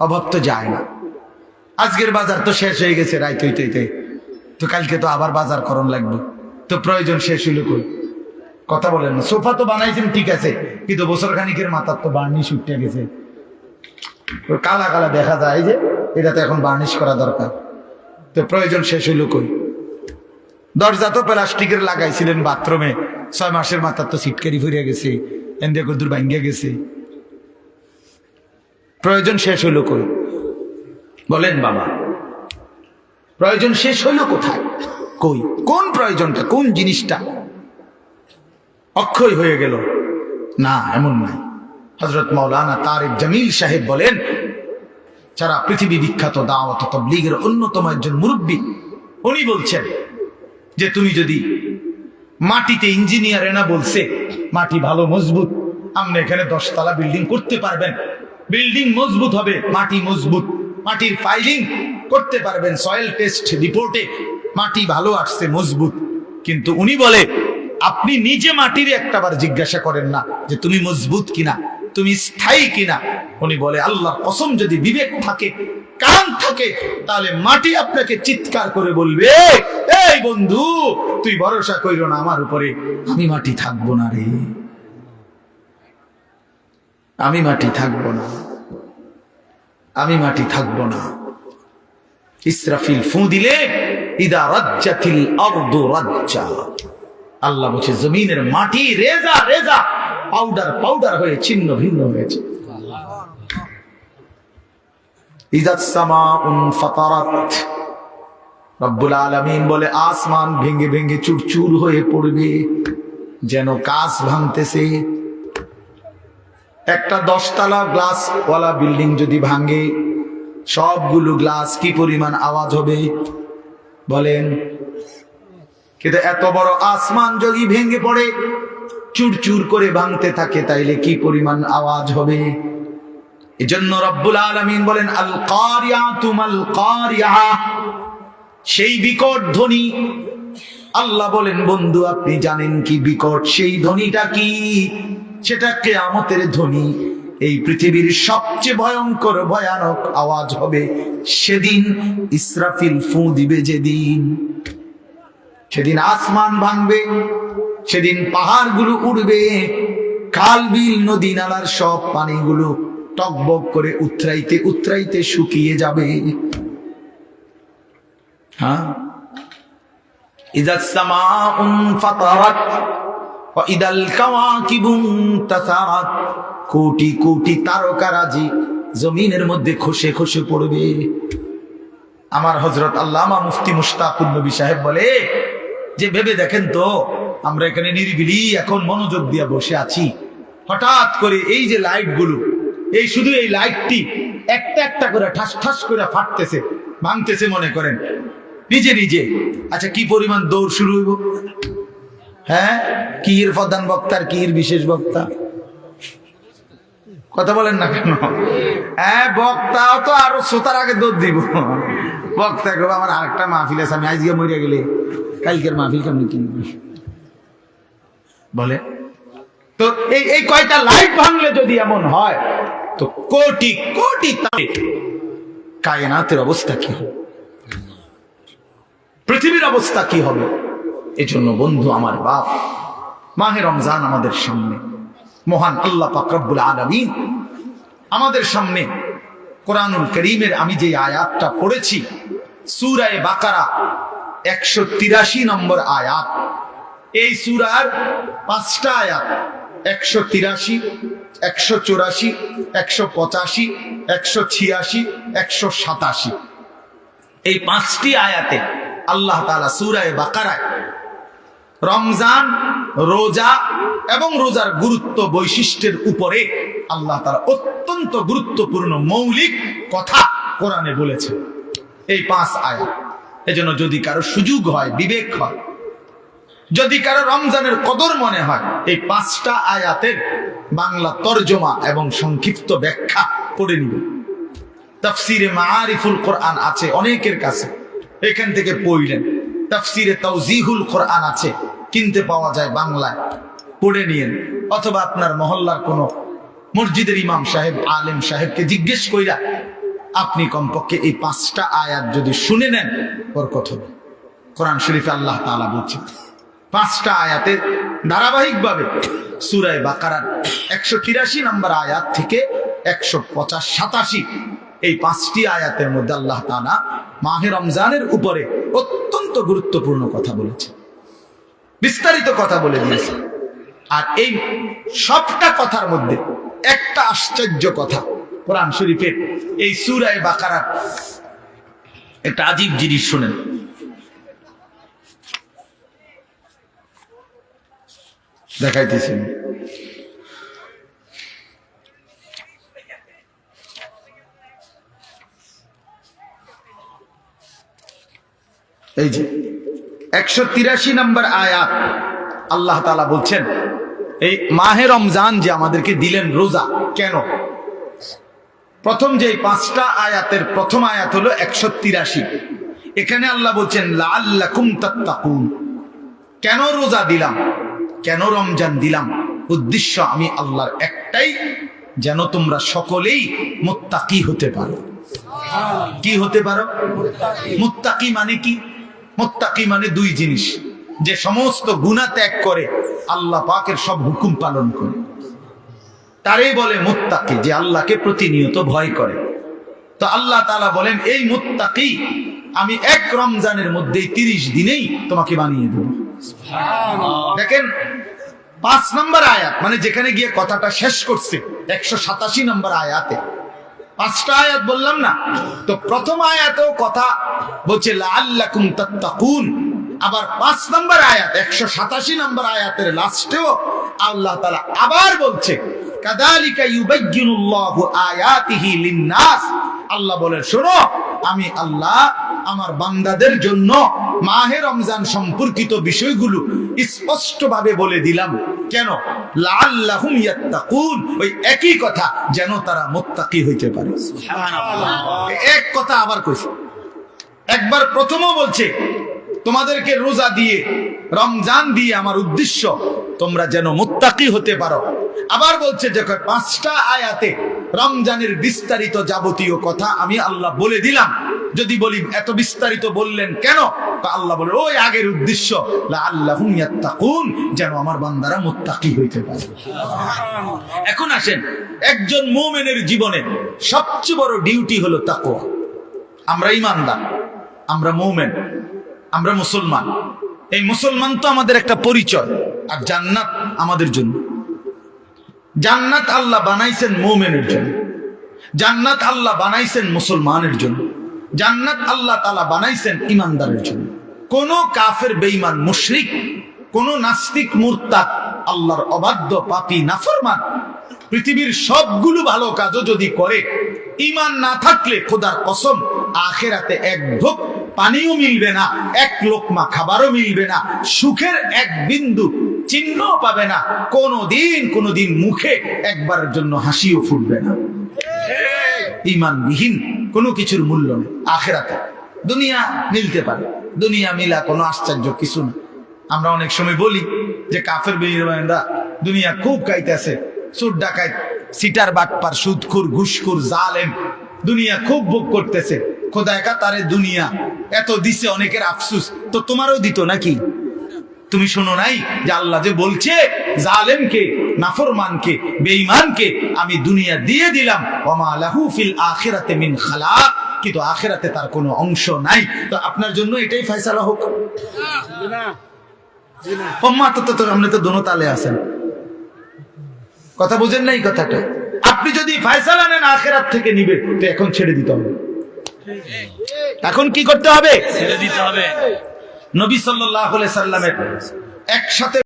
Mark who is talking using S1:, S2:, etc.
S1: অভাব তো যায় না। আজকের বাজার তো শেষ হয়ে গেছে রায় তৈ তৈতে তো কালকে তো আবার বাজার করণ লাগবে। তো প্রয়োজন শেষ হইল কই? কথা বলেন না। সোফা তো বানাইছেন, ঠিক আছে। কিন্তু বছর খানিকের মাথার তো বার্নিশ উঠে গেছে। কালা কালা দেখা যায় যে এটা তো এখন বার্নিশ করা দরকার। তো প্রয়োজন শেষ হইল কই? দরজা তো প্লাস্টিকের লাগাইছিলেন বাথরুমে। ছয় মাসের মাথার তো সিটকারি ফুরিয়ে গেছে। এন্দে কদ্দুর ভাঙ্গিয়া গেছে। প্রয়োজন শেষ হইল কই? বলেন বাবা। প্রয়োজন শেষ হইল কোথায়? কই? কোন প্রয়োজনটা? কোন জিনিসটা? অক্ষয় হয়ে গেল। না, এমন নাই হজরত মৌলানা তারেক জামিল সাহেব বলেন, যারা পৃথিবী বিখ্যাত দাওয়াত তবলিগের অন্যতম একজন মুরব্বী, উনি বলছেন যে তুমি যদি মাটিতে ইঞ্জিনিয়ার এনা বলছে, মাটি ভালো, মজবুত আপনি এখানে দশতলা বিল্ডিং করতে পারবেন। বিল্ডিং মজবুত হবে, মাটি মজবুত। মাটির ফাইলিং করতে পারবেন সয়েল টেস্ট রিপোর্টে মাটি ভালো আসছে, মজবুত। কিন্তু উনি বলে, আপনি নিজে মাটির একটাবার জিজ্ঞাসা করেন না যে তুমি মজবুত কিনা, তুমি স্থায়ী কিনা। উনি বলে আল্লাহ কসম যদি বিবেক থাকে, কান থাকে, তাহলে মাটি আপনাকে চিৎকার করে বলবে, এই বন্ধু, তুই ভরসা কইর না আমার উপরে, আমি মাটি থাকব না রে। আমি মাটি থাকব না। আমি মাটি থাকব না। ইসরাফিল ফু দিলে, ইদা রাজ্জাতিল আরদু রাজ্জা। আল্লাহ বলছে, জমিনের মাটি রেজা রেজা। পাউডার পাউডার হয়ে ছিন্ন, ভিন্ন হয়েছে। বলে, আসমান ভেঙে ভেঙে চুরচুর হয়ে পড়বে। যেন কাজ ভাঙতেছে একটা দশতলা গ্লাস ওয়ালা বিল্ডিং যদি ভাঙে, সবগুলো গ্লাস কি পরিমাণ আওয়াজ হবে? বলেন। কিন্তু এত বড় আসমান যদি ভেঙে পড়ে, চুরচুর করে ভাঙতে থাকে, তাইলে কি পরিমাণ আওয়াজ হবে? এজন্য রব্বুল আলামিন বলেন আল কারিয়া তুমাল কারিয়া সেই বিকট ধ্বনি আল্লাহ বলেন, বন্ধু, আপনি জানেন কি বিকট? সেই ধ্বনিটা কি? সেটা কে কেয়ামতের ধ্বনি। এই পৃথিবীর সবচেয়ে ভয়ঙ্কর, ভয়ানক আওয়াজ হবে সেদিন ইসরাফিল ফু দিবে যেদিন। সেদিন আসমান ভাঙবে, সেদিন পাহাড়গুলো উড়বে খাল বিল নদী নালার সব পানিগুলো টকবক করে উতরাইতে উতরাইতে শুকিয়ে যাবে। হ্যাঁ? সামাউন ফাতারাত ওয়া ইদাল কাওয়াকিবু তাসারাত। কোটি কোটি তারকারাজি জমিনের মধ্যে খসে খসে পড়বে। আমার হজরত আল্লামা মুফতি মুশতাকুর নবী সাহেব বলে, যে ভেবে দেখেন তো, আমরা এখানে নিরিবিলি এখন মনোযোগ দিয়ে বসে আছি। হঠাৎ করে এই যে লাইটগুলো এই শুধু এই লাইটটি একটা একটা করে ঠাস ঠাস করে ফাটতেছে, ভাঙতেছে মনে করেন। নিজে নিজে। আচ্ছা কি পরিমাণ দৌড় শুরু হইব? হ্যাঁ? কির প্রধান বক্তার, কির বিশেষ বক্তা? কথা বলেন না কেন? হ্যাঁ বক্তাও তো আরও শ্রোতার আগে দৌড় দিব। বক্তা করব আমার আরেকটা মাহফিল আছে, আমি আজকে মরিয়া গেলে কালকের মাহফিল কেমন কিনবো? বলে। তো এই এই কয়টা লাইট ভাঙলে যদি এমন হয়, তো কোটি কোটি তারে কায়নাতের অবস্থা কি হবে? পৃথিবীর অবস্থা কি হবে? এজন্য বন্ধু, আমার বাপ, মাহে রমজান আমাদের সামনে। মহান আল্লাহ পাকরবুল আলমিন আমাদের সামনে কোরআনুল করিমের আমি যে আয়াতটা পড়েছি, সুরায় বাকারা একশো তিরাশি নম্বর আয়াত। এই সুরার পাঁচটা আয়াত, একশো তিরাশি, একশো চুরাশি, একশো পঁচাশি, একশো ছিয়াশি, একশো সাতাশি। এই পাঁচটি আয়াতে আল্লাহ তালা সুরায় বাকারায় রমজান, রোজা এবং রোজার গুরুত্ব বৈশিষ্ট্যের উপরে আল্লাহ তারা অত্যন্ত গুরুত্বপূর্ণ মৌলিক কথা কোরআনে বলেছে এই পাঁচ আয়াত। এজন্য যদি কারও সুযোগ হয়, বিবেক হয়, যদি কারও রমজানের কদর মনে হয়, এই পাঁচটা আয়াতের বাংলা তর্জমা এবং সংক্ষিপ্ত ব্যাখ্যা করে নিবে তাফসিরে মারিফুল কোরআন আছে অনেকের কাছে। এখান থেকে পড়লেন। তাফসিরে তাওজিহুল কোরআন আছে, কিনতে পাওয়া যায় বাংলায়। পড়ে নিয়েন। অথবা আপনার মহল্লার কোনো মসজিদের ইমাম সাহেব, আলেম সাহেবকে জিজ্ঞেস কইরা আপনি কমপক্ষে এই পাঁচটা আয়াত যদি শুনে নেন, বরকত হবে। কোরআন শরীফে আল্লাহ তাআলা বলছেন, পাঁচটা আয়াতে ধারাবাহিকভাবে সুরায় বাকারার একশো তিরাশি নম্বর আয়াত থেকে একশো পঁচাশ সাতাশি এই পাঁচটি আয়াতের মধ্যে আল্লাহ তাআলা মাহে রমজানের উপরে অত্যন্ত গুরুত্বপূর্ণ কথা বলেছে বিস্তারিত কথা বলে দিয়েছে। আর এই সবটা কথার মধ্যে একটা আশ্চর্য কথা কোরআন শরীফের এই সুরায় বাকারার একটা আজীব জিনিস শোনেন। দেখাইতেছেন এই যে, একশো তিরাশি নম্বর আয়াত, আল্লাহ তালা বলছেন, এই মাহে রমজান যে আমাদেরকে দিলেন রোজা, কেন? প্রথম যে পাঁচটা আয়াতের প্রথম আয়াত হলো একশো তিরাশি। এখানে আল্লাহ বলছেন কেন রোজা দিলাম? কেন রমজান দিলাম? উদ্দেশ্য আমি আল্লাহর একটাই, যেন তোমরা সকলেই মোত্তাকি হতে পারো। কি হতে পারো? মুত্তাকি মানে কি? মুত্তাকি মানে দুই জিনিস। যে সমস্ত গুণা ত্যাগ করে আল্লাহ পাকের সব হুকুম পালন করে। তারই বলে মুত্তাকি যে আল্লাহকে প্রতিনিয়ত ভয় করে। তো আল্লাহ তাআলা বলেন এই মুত্তাকি আমি এক রমজানের মধ্যেই তিরিশ দিনেই তোমাকে বানিয়ে দেব। দেখেন পাঁচ নম্বর আয়াত মানে যেখানে গিয়ে কথাটা শেষ করছে একশো সাতাশি নম্বর আয়াতে। পাঁচটা আয়াত বললাম না। তো প্রথম আয়াতেও কথা বলছে লাল্লাকুম তাত্তাকুন। আবার পাঁচ নম্বর আয়াত, একশো সাতাশি নম্বর আয়াতের লাস্টেও আল্লাহ তাআলা আবার বলছে, কাদালিকা ইউবাইয়িনুল্লাহু আয়াতিহি লিন-নাস। আল্লাহ বলে, শোনো, আমি আল্লাহ আমার বান্দাদের জন্য মাহে রমজান সম্পর্কিত বিষয়গুলো স্পষ্টভাবে বলে দিলাম। কেন? লাআল্লাহুম ইয়াত্তাকুন। ওই একই কথা যেন তারা মুত্তাকি হইতে পারে। এক কথা আবার কইছে একবার প্রথমও বলছে তোমাদেরকে রোজা দিয়ে রমজান দিয়ে আমার উদ্দেশ্য তোমরা যেন মুত্তাকি হতে পারো। আবার বলছে যে পাঁচটা আয়াতে রমজানের বিস্তারিত যাবতীয় কথা আমি আল্লাহ বলে দিলাম। যদি বলি, এত বিস্তারিত বললেন কেন? তা আল্লাহ বলে, ওই আগের উদ্দেশ্য আল্লাহ যেন আমার বান্দারা মুত্তাকি হইতে পারে। এখন আসেন, একজন মোমেনের জীবনে সবচেয়ে বড় ডিউটি হলো তাকওয়া। আমরা ইমানদার, আমরা মৌমেন, আমরা মুসলমান। এই মুসলমান তো আমাদের একটা পরিচয়, আর জান্নাত আমাদের জন্য। জান্নাত আল্লাহ বানাইছেন মৌমেনের জন্য। জান্নাত আল্লাহ বানাইছেন মুসলমানের জন্য। জান্নাত আল্লাহ তালা বানাইছেন ইমানদারের জন্য। কোন কাফের, বেঈমান, মুশরিক, কোন নাস্তিক, মুরতাদ, আল্লাহর অবাধ্য পাপী, নাফরমান, পৃথিবীর সবগুলো ভালো কাজও যদি করে ইমান না থাকলে খোদার কসম, আখেরাতে এক ঢোক পানিও মিলবে না, এক লোকমা খাবারও মিলবে না, সুখের এক বিন্দু চিহ্ন পাবে না, কোনোদিন কোনোদিন মুখে একবারের জন্য হাসিও ফুটবে না। ইমানবিহীন কোনো কিছুর মূল্য নেই। আখেরাতে দুনিয়া মিলতে পারে। দুনিয়া মিলা কোনো আশ্চর্য কিছু না। আমরা অনেক সময় বলি যে কাফের বেইমানরা দুনিয়া খুব কাইতেছে সুদ, ডাকাত, সিটার, বাটপার, সুদখুর, ঘুষখুর, জালেম, দুনিয়া খুব ভোগ করতেছে। খোদা একা তারে দুনিয়া এত দিছে অনেকের আফসুস। তো তোমারও দিত নাকি? তুমি শোনো নাই যে আল্লাহ যে বলছে জালেমকে নাফরমানকে বেঈমানকে আমি দুনিয়া দিয়ে দিলাম। ওমা লাহু ফিল আখিরাতে মিন খালাক। কিন্তু আখিরাতে তার কোনো অংশ নাই। তো আপনার জন্য এটাই ফয়সালা হোক। ওম্মা তো তো আপনি তো দোনো তালে আছেন। কথা বুঝেন নাই কথাটা। আপনি যদি ফয়সালা নেন আখেরাত থেকে নিবে। তো এখন ছেড়ে দিতে হবে। এখন কি করতে হবে?
S2: ছেড়ে দিতে হবে।
S1: নবী সাল্লাল্লাহু আলাইহি সাল্লামের একসাথে